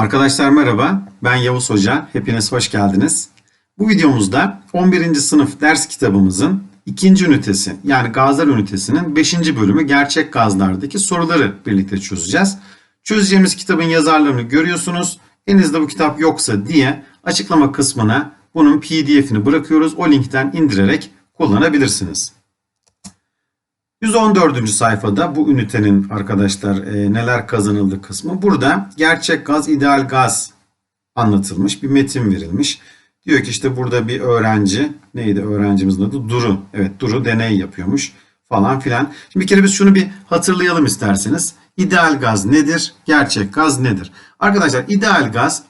Arkadaşlar merhaba, ben Yavuz Hoca. Hepiniz hoş geldiniz. Bu videomuzda 11. sınıf ders kitabımızın ikinci ünitesi yani gazlar ünitesinin 5. bölümü gerçek gazlardaki soruları birlikte çözeceğiz. Çözeceğimiz kitabın yazarlarını görüyorsunuz. Elinizde bu kitap yoksa diye açıklama kısmına bunun pdf'ini bırakıyoruz. O linkten indirerek kullanabilirsiniz. 114. sayfada bu ünitenin arkadaşlar e, neler kazanıldı kısmı. Burada gerçek gaz, ideal gaz anlatılmış. Bir metin verilmiş. Diyor ki işte burada bir öğrenci, neydi öğrencimizin adı? Duru. Evet Duru deney yapıyormuş falan filan. Şimdi bir kere biz şunu bir hatırlayalım isterseniz. İdeal gaz nedir? Gerçek gaz nedir? Arkadaşlar ideal gaz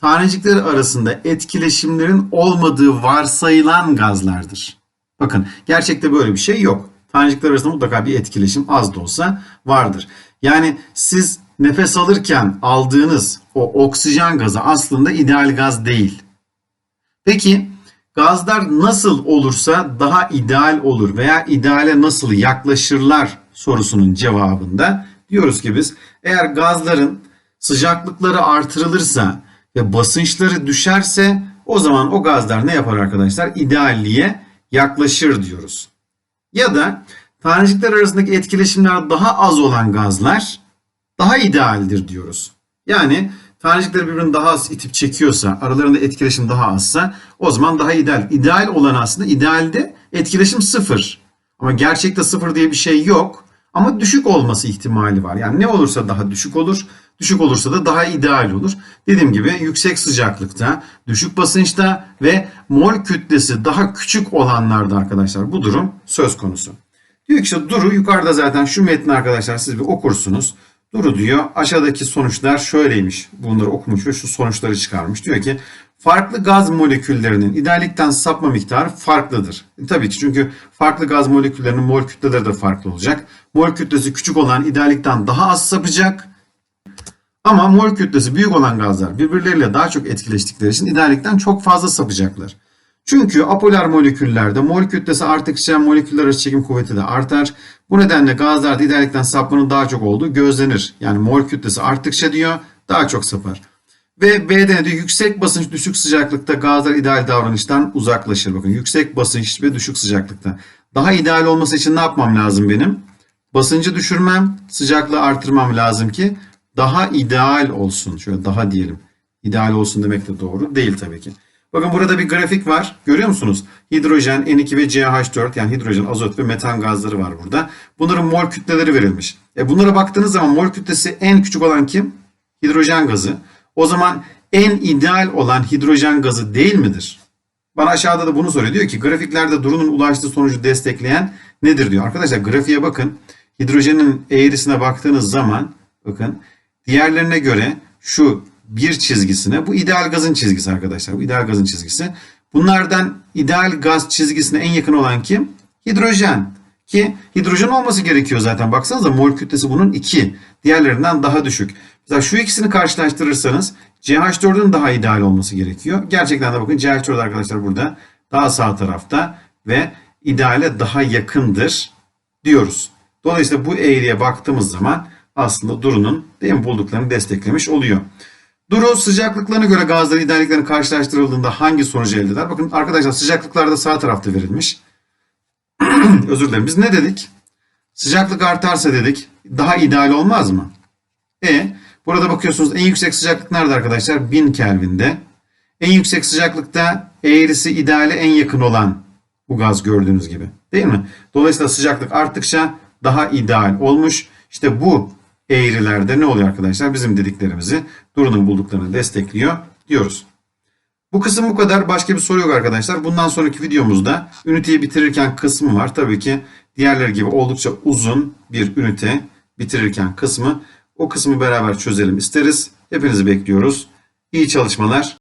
tanecikleri arasında etkileşimlerin olmadığı varsayılan gazlardır. Bakın gerçekte böyle bir şey yok. Tanecikler arasında mutlaka bir etkileşim az da olsa vardır. Yani siz nefes alırken aldığınız o oksijen gazı aslında ideal gaz değil. Peki gazlar nasıl olursa daha ideal olur veya ideale nasıl yaklaşırlar sorusunun cevabında diyoruz ki biz eğer gazların sıcaklıkları artırılırsa ve basınçları düşerse o zaman o gazlar ne yapar arkadaşlar? İdealliğe yaklaşır diyoruz. Ya da tanecikler arasındaki etkileşimler daha az olan gazlar daha idealdir diyoruz. Yani tanecikler birbirini daha az itip çekiyorsa, aralarında etkileşim daha azsa o zaman daha ideal. İdeal olan aslında idealde etkileşim sıfır. Ama gerçekte sıfır diye bir şey yok. Ama düşük olması ihtimali var. Yani ne olursa daha düşük olur. Düşük olursa da daha ideal olur. Dediğim gibi yüksek sıcaklıkta, düşük basınçta ve mol kütlesi daha küçük olanlarda arkadaşlar bu durum söz konusu. Diyor ki işte Duru yukarıda zaten şu metni arkadaşlar siz bir okursunuz. Duru diyor aşağıdaki sonuçlar şöyleymiş. Bunları okumuş ve şu sonuçları çıkarmış. Diyor ki farklı gaz moleküllerinin ideallikten sapma miktarı farklıdır. E, tabii ki çünkü farklı gaz moleküllerinin mol kütleleri de farklı olacak. Mol kütlesi küçük olan ideallikten daha az sapacak. Ama mol kütlesi büyük olan gazlar birbirleriyle daha çok etkileştikleri için ideallikten çok fazla sapacaklar. Çünkü apolar moleküllerde mol kütlesi arttıkça moleküller arası çekim kuvveti de artar. Bu nedenle gazlarda ideallikten sapmanın daha çok olduğu gözlenir. Yani mol kütlesi arttıkça diyor daha çok sapar. Ve B'de ne diyor? Yüksek basınç düşük sıcaklıkta gazlar ideal davranıştan uzaklaşır. Bakın yüksek basınç ve düşük sıcaklıkta. Daha ideal olması için ne yapmam lazım benim? Basıncı düşürmem, sıcaklığı artırmam lazım ki daha ideal olsun. Şöyle daha diyelim. İdeal olsun demek de doğru değil tabii ki. Bakın burada bir grafik var. Görüyor musunuz? Hidrojen, N2 ve CH4 yani hidrojen, azot ve metan gazları var burada. Bunların mol kütleleri verilmiş. E bunlara baktığınız zaman mol kütlesi en küçük olan kim? Hidrojen gazı. O zaman en ideal olan hidrojen gazı değil midir? Bana aşağıda da bunu soruyor. Diyor ki grafiklerde Duru'nun ulaştığı sonucu destekleyen nedir diyor. Arkadaşlar grafiğe bakın. Hidrojenin eğrisine baktığınız zaman bakın diğerlerine göre şu bir çizgisine bu ideal gazın çizgisi arkadaşlar. Bu ideal gazın çizgisi. Bunlardan ideal gaz çizgisine en yakın olan kim? Hidrojen. Ki hidrojen olması gerekiyor zaten. Baksanıza mol kütlesi bunun 2. Diğerlerinden daha düşük. Mesela şu ikisini karşılaştırırsanız CH4'ün daha ideal olması gerekiyor. Gerçekten de bakın CH4 arkadaşlar burada daha sağ tarafta ve ideale daha yakındır diyoruz. Dolayısıyla bu eğriye baktığımız zaman aslında Duru'nun değil mi bulduklarını desteklemiş oluyor. Duru sıcaklıklarına göre gazların idealliklerin karşılaştırıldığında hangi sonucu elde eder? Bakın arkadaşlar sıcaklıklar da sağ tarafta verilmiş. Özür dilerim. Biz ne dedik? Sıcaklık artarsa dedik daha ideal olmaz mı? E burada bakıyorsunuz en yüksek sıcaklık nerede arkadaşlar? 1000 Kelvin'de. En yüksek sıcaklıkta eğrisi ideale en yakın olan bu gaz gördüğünüz gibi. Değil mi? Dolayısıyla sıcaklık arttıkça daha ideal olmuş. İşte bu eğrilerde ne oluyor arkadaşlar? Bizim dediklerimizi Duru'nun bulduklarını destekliyor diyoruz. Bu kısım bu kadar. Başka bir soru yok arkadaşlar. Bundan sonraki videomuzda üniteyi bitirirken kısmı var. Tabii ki diğerleri gibi oldukça uzun bir ünite bitirirken kısmı. O kısmı beraber çözelim isteriz. Hepinizi bekliyoruz. İyi çalışmalar.